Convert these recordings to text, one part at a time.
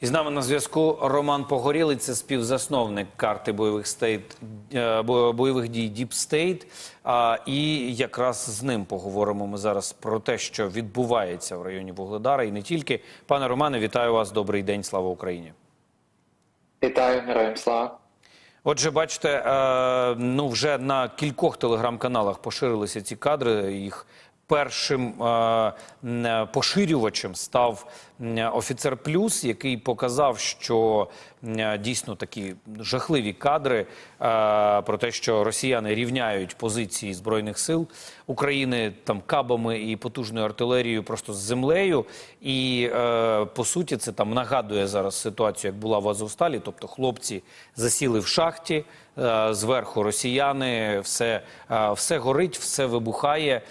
І з нами на зв'язку Роман Погорілий, це співзасновник карти бойових стейт е, бойових дій Deep State. І якраз з ним поговоримо ми зараз про те, що відбувається в районі Вугледара, і не тільки. Пане Романе, вітаю вас. Добрий день. Слава Україні. Вітаю, героям слава. Отже, бачите, е, ну вже на кількох телеграм-каналах поширилися ці кадри. Їх першим е, поширювачем став офіцер Плюс, який показав, що дійсно такі жахливі кадри е, про те, що росіяни рівняють позиції збройних сил України там кабами і потужною артилерією просто з землею. І е, по суті, це там нагадує зараз ситуацію, як була в Азовсталі. Тобто, хлопці засіли в шахті, е, зверху росіяни, все, е, все горить, все вибухає.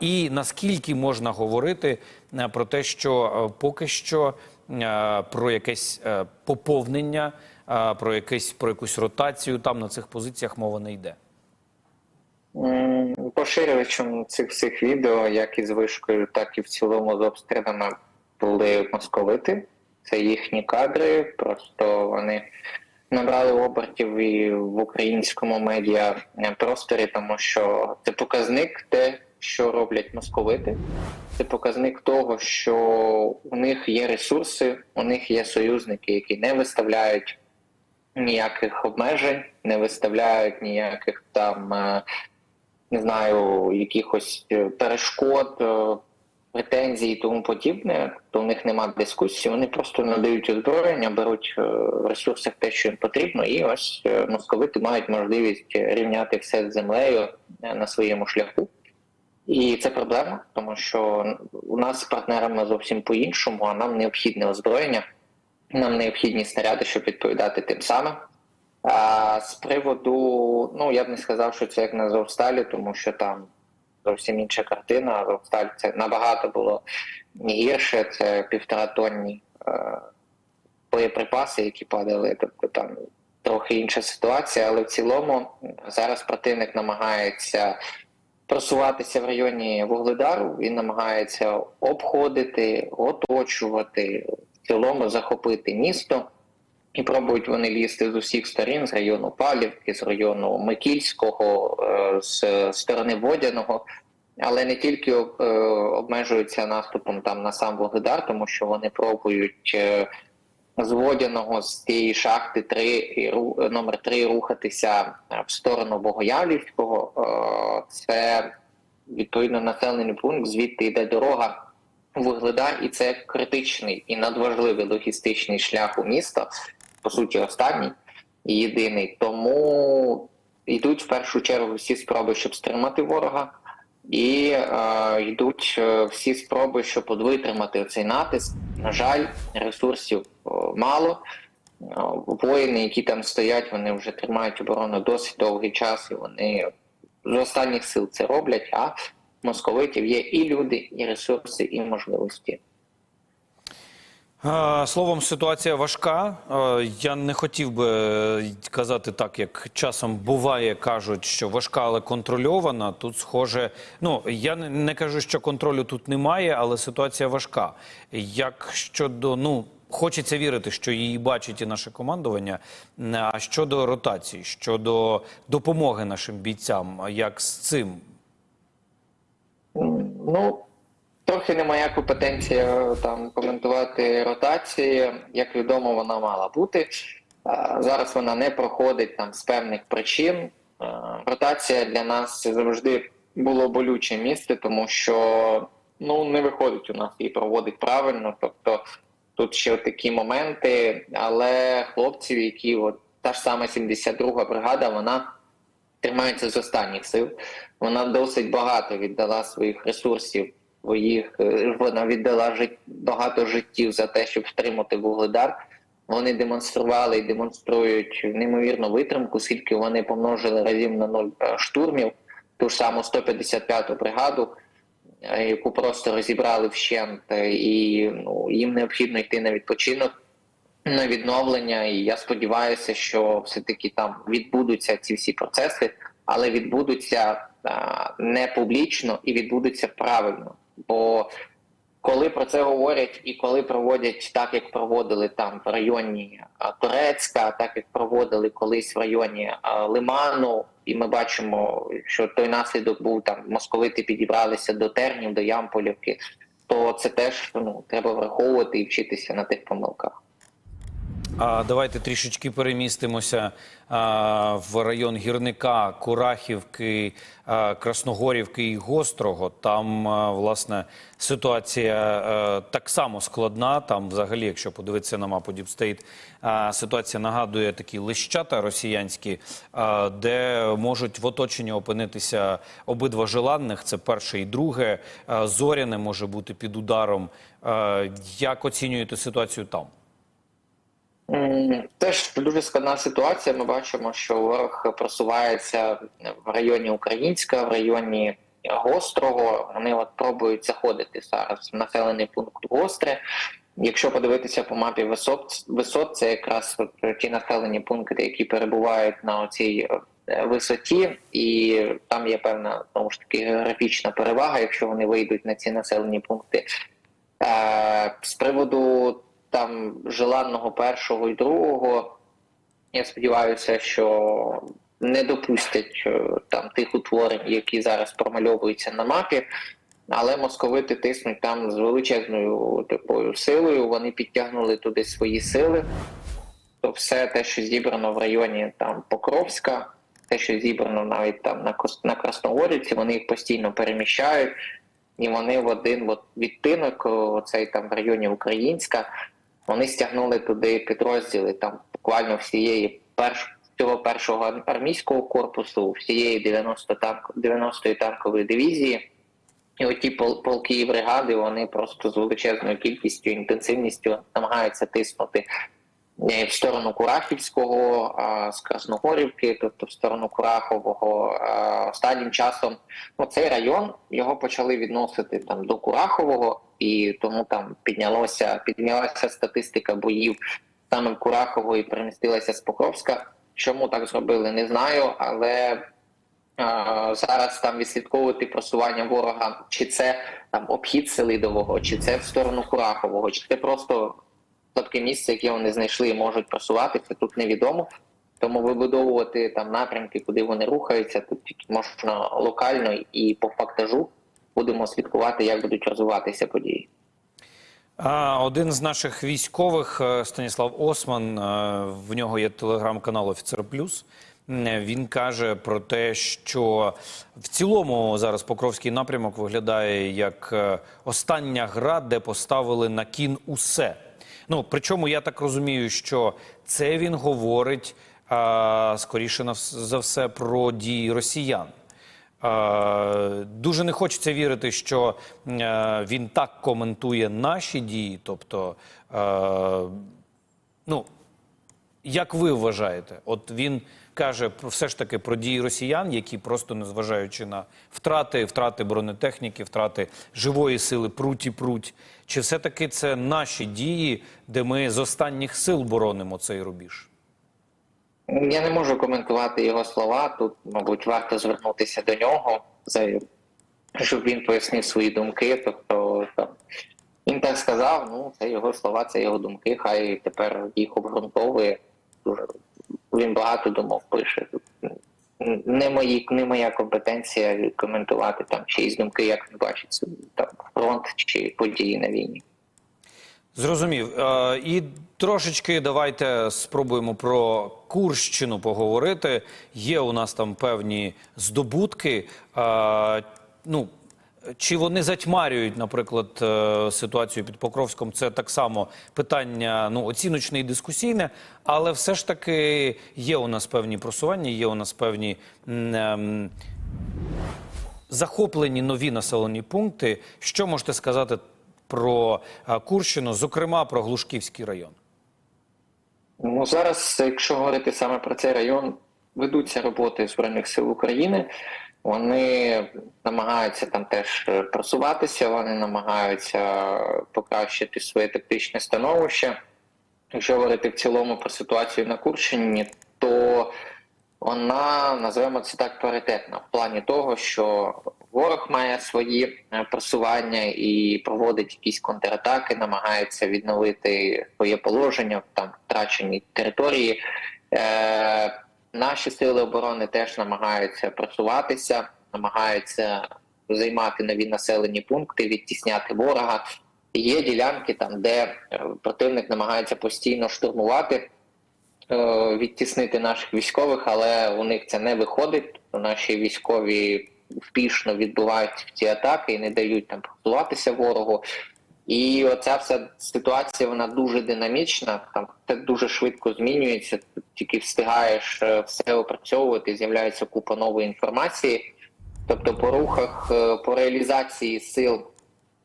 І наскільки можна говорити е, про те, що е, поки що е, про якесь е, поповнення, е, про якесь про якусь ротацію там на цих позиціях мова не йде. Поширювачем цих всіх відео, як із вишкою, так і в цілому з обстрілами були московити. Це їхні кадри, просто вони набрали обертів і в українському медіа просторі, тому що це показник те, що роблять московити. Це показник того, що у них є ресурси, у них є союзники, які не виставляють ніяких обмежень, не виставляють ніяких там, е, не знаю, якихось е, перешкод, е, претензій і тому подібне. То у них немає дискусії. Вони просто надають озброєння, беруть е, в ресурсах те, що їм потрібно, і ось е, московити мають можливість рівняти все з землею е, на своєму шляху. І це проблема, тому що у нас з партнерами зовсім по-іншому, а нам необхідне озброєння, нам необхідні снаряди, щоб відповідати тим самим. А з приводу, ну я б не сказав, що це як на Азовсталі, тому що там зовсім інша картина. Азовсталь це набагато було гірше, це півтора тонні е, боєприпаси, які падали. Тобто там трохи інша ситуація, але в цілому зараз противник намагається просуватися в районі Вугледару, він намагається обходити, оточувати, в цілому захопити місто. І пробують вони лізти з усіх сторін, з району Палівки, з району Микільського, е, з сторони Водяного, але не тільки е, обмежуються наступом там на сам Вугледар, тому що вони пробують е, з Водяного, з тієї шахти 3, ру- номер 3 рухатися в сторону Богоявлівського. Це відповідно населений пункт, звідти йде дорога Вугледар, і це критичний і надважливий логістичний шлях у місто, по суті, останній і єдиний. Тому йдуть в першу чергу всі спроби, щоб стримати ворога, і е, йдуть е, всі спроби, щоб витримати цей натиск. На жаль, ресурсів е, мало. Е, Воїни, які там стоять, вони вже тримають оборону досить довгий час, і вони з останніх сил це роблять. А московитів є і люди, і ресурси, і можливості. Е, Словом, ситуація важка. Е, Я не хотів би е, казати так, як часом буває, кажуть, що важка, але контрольована. Тут схоже. Ну я не, кажу, що контролю тут немає, але ситуація важка. Як щодо ну. Хочеться вірити, що її бачить і наше командування. А щодо ротації, щодо допомоги нашим бійцям, як з цим? Ну, трохи не моя компетенція там коментувати ротації. Як відомо, вона мала бути. Зараз вона не проходить там з певних причин. Ротація для нас завжди було болюче місце, тому що ну не виходить у нас її проводить правильно. Тобто тут ще такі моменти, але хлопців, які от та ж сама 72-га бригада, вона тримається з останніх сил. Вона досить багато віддала своїх ресурсів, своїх е, вона віддала жит, багато життів за те, щоб втримати вугледар. Вони демонстрували і демонструють неймовірну витримку, скільки вони помножили разів на ноль е, штурмів, ту ж саму 155-ту бригаду, е, яку просто розібрали вщент, і ну, їм необхідно йти на відпочинок на відновлення, і я сподіваюся, що все-таки там відбудуться ці всі процеси, але відбудуться а, не публічно і відбудуться правильно. Бо коли про це говорять і коли проводять так, як проводили там в районі Турецька, так як проводили колись в районі Лиману, і ми бачимо, що той наслідок був там московити підібралися до Тернів, до Ямполівки, то це теж ну треба враховувати і вчитися на тих помилках. А давайте трішечки перемістимося а, в район гірника, Курахівки, а, Красногорівки і Гострого. Там а, власне ситуація а, так само складна. Там, взагалі, якщо подивитися на мапу Діпстейт, ситуація нагадує такі лищата росіянські, а, де можуть в оточенні опинитися обидва желанних. Це перше і друге. А, Зоряне може бути під ударом. А, Як оцінюєте ситуацію там? Теж дуже складна ситуація. Ми бачимо, що ворог просувається в районі Українська, в районі Гострого. Вони от пробують заходити зараз в населений пункт Гостре. Якщо подивитися по мапі висот, висот це якраз ті населені пункти, які перебувають на цій висоті, і там є певна знову ж таки географічна перевага, якщо вони вийдуть на ці населені пункти. Е, з приводу там желанного першого і другого. Я сподіваюся, що не допустять е, там тих утворень, які зараз промальовуються на мапі, але московити тиснуть там з величезною такою силою. Вони підтягнули туди свої сили. То все те, що зібрано в районі там Покровська, те, що зібрано навіть там на на Красногорівці, вони їх постійно переміщають, і вони в один от відтинок, оцей там в районі Українська, вони стягнули туди підрозділи там буквально всієї перш, цього першого армійського корпусу, всієї 90 танк, 90-ї танкової дивізії. І оті пол- полки і бригади вони просто з величезною кількістю інтенсивністю намагаються тиснути в сторону Курахівського, з Красногорівки, тобто в сторону Курахового. Останнім часом ну, цей район його почали відносити там до Курахового, і тому там піднялося піднялася статистика боїв саме в Курахово і перемістилася з Покровська. Чому так зробили, не знаю, але зараз там відслідковувати просування ворога, чи це там обхід Селидового, чи це в сторону Курахового, чи це просто слабке місце, яке вони знайшли можуть просуватися, тут невідомо. Тому вибудовувати там напрямки, куди вони рухаються, тут можна локально і по фактажу будемо слідкувати, як будуть розвиватися події. Один з наших військових, е, Станіслав Осман, е, в нього є телеграм-канал Офіцер Плюс. Він каже про те, що в цілому зараз Покровський напрямок виглядає як е, остання гра, де поставили на кін усе. Ну причому я так розумію, що це він говорить а, скоріше за все про дії росіян. Дуже не хочеться вірити, що е, він так коментує наші дії. Тобто, е, ну як ви вважаєте, от він каже все ж таки про дії росіян, які просто незважаючи на втрати, втрати бронетехніки, втрати живої сили, пруть і пруть. Чи все таки це наші дії, де ми з останніх сил боронимо цей рубіж? Я не можу коментувати його слова. Тут, мабуть, варто звернутися до нього, щоб він пояснив свої думки. Тобто там, він так сказав, ну це його слова, це його думки. Хай тепер їх обґрунтовує. Він багато думок пише. Не мої, не моя компетенція коментувати там чиїсь думки, як він бачить там фронт чи події на війні. Зрозумів. Е, І трошечки давайте спробуємо про Курщину поговорити. Є у нас там певні здобутки. Е, Ну, чи вони затьмарюють, наприклад, е, ситуацію під Покровськом? Це так само питання ну, оціночне і дискусійне, але все ж таки є у нас певні просування, є у нас певні. ем, захоплені нові населені пункти. Що можете сказати про Курщину, зокрема про Глушківський район? Ну зараз, якщо говорити саме про цей район, ведуться роботи Збройних сил України. Вони намагаються там теж е, просуватися, вони намагаються покращити своє тактичне становище. Якщо говорити в цілому про ситуацію на Курщині, то вона називаємо це так паритетна в плані того, що ворог має свої е, просування і проводить якісь контратаки, намагається відновити своє положення там втраченій території. Е, наші сили оборони теж намагаються просуватися, намагаються займати нові населені пункти, відтісняти ворога. Є ділянки там, де е, противник намагається постійно штурмувати, е, відтіснити наших військових, але у них це не виходить. Наші військові успішно відбувають ці атаки і не дають там просуватися ворогу. І оця вся ситуація вона дуже динамічна. Там це дуже швидко змінюється. Тільки встигаєш е, все опрацьовувати, з'являється купа нової інформації. Тобто, по рухах, е, по реалізації сил,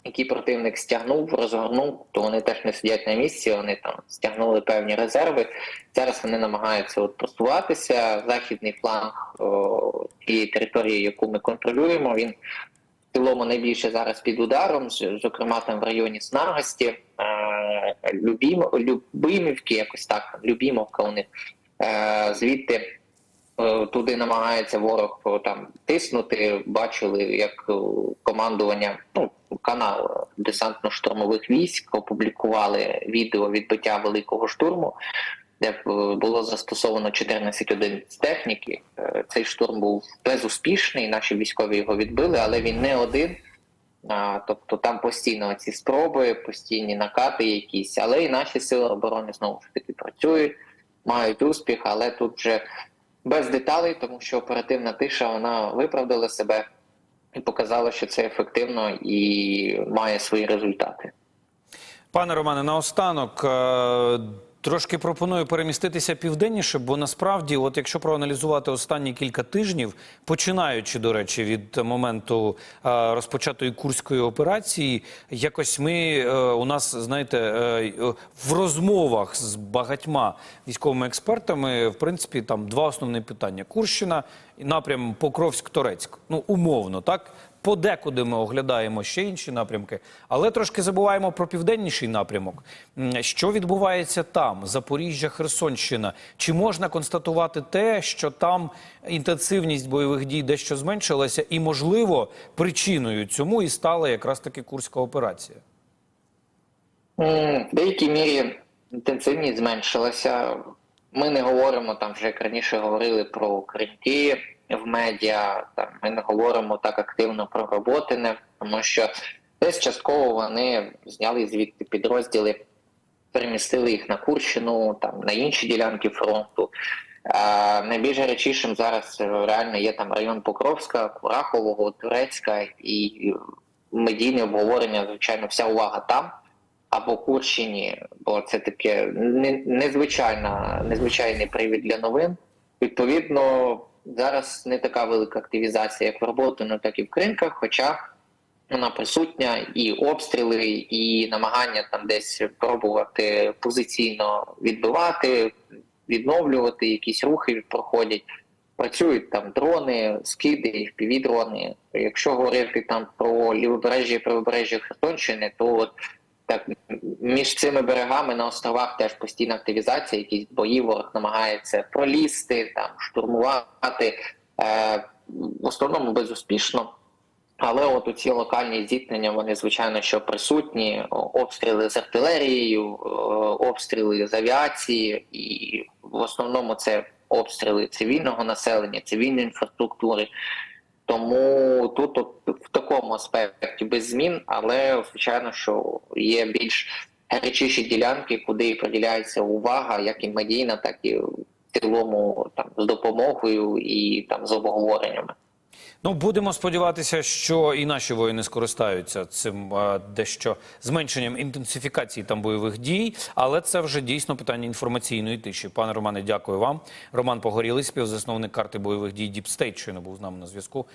які противник стягнув, розгорнув, то вони теж не сидять на місці. Вони там стягнули певні резерви. Зараз вони намагаються от просуватися. Західний фланг о, тієї території, яку ми контролюємо, він цілому найбільше зараз під ударом, зокрема там в районі Снагості, е, Любім, Любимівки, якось так, Любімовка у них. Е, звідти е, туди намагається ворог там тиснути. Бачили, як командування, ну канал десантно-штурмових військ опублікували відео відбиття великого штурму, де е, було застосовано 14 одиниць техніки. Е, Цей штурм був безуспішний. Наші військові його відбили, але він не один. Тобто там постійно ці спроби, постійні накати якісь, але і наші сили оборони знову ж таки працюють, мають успіх, але тут вже без деталей, тому що оперативна тиша вона виправдала себе і показала, що це ефективно і має свої результати. Пане Романе, наостанок е, трошки пропоную переміститися південніше, бо насправді, от якщо проаналізувати останні кілька тижнів, починаючи, до речі, від моменту е, розпочатої курської операції, якось ми е, у нас, знаєте, е, в розмовах з багатьма військовими експертами, в принципі, там два основні питання: Курщина напрям Покровськ-Торецьк. Ну, умовно, так. Подекуди ми оглядаємо ще інші напрямки, але трошки забуваємо про південніший напрямок. Що відбувається там, Запоріжжя, Херсонщина? Чи можна констатувати те, що там інтенсивність бойових дій дещо зменшилася, і, можливо, причиною цьому і стала якраз таки Курська операція? В деякій мірі інтенсивність зменшилася. Ми не говоримо там, вже як раніше говорили про кринки в медіа. Там ми не говоримо так активно про роботине, тому що десь частково вони зняли звідти підрозділи, перемістили їх на Курщину, там на інші ділянки фронту. А найбільш гарячішим зараз е, реально є там район Покровська, Курахового, Турецька і медійне обговорення, звичайно, вся увага там або Курщині, бо це таке незвичайна, незвичайний привід для новин. Відповідно, зараз не така велика активізація, як в Роботино, так і в Кринках, хоча вона присутня, і обстріли, і намагання там десь пробувати позиційно відбивати, відновлювати, якісь рухи проходять. Працюють там дрони, скиди, впівдрони. Якщо говорити там про лівобережжя і правобережжя Херсонщини, то от так між цими берегами на островах теж постійна активізація, якісь бої ворог намагається пролізти, там штурмувати. Е, в основному безуспішно. Але от у ці локальні зіткнення вони звичайно що присутні. Обстріли з артилерією, е, обстріли з авіації, і в основному це обстріли цивільного населення, цивільної інфраструктури. Тому тут от, в такому аспекті без змін, але звичайно, що є більш гарячіші ділянки, куди приділяється увага, як і медійна, так і в цілому там з допомогою і там з обговореннями. Ну, будемо сподіватися, що і наші воїни скористаються цим дещо зменшенням інтенсифікації там бойових дій, але це вже дійсно питання інформаційної тиші. Пане Романе, дякую вам. Роман Погорілий, співзасновник карти бойових дій Діпстейт, щойно був з нами на зв'язку.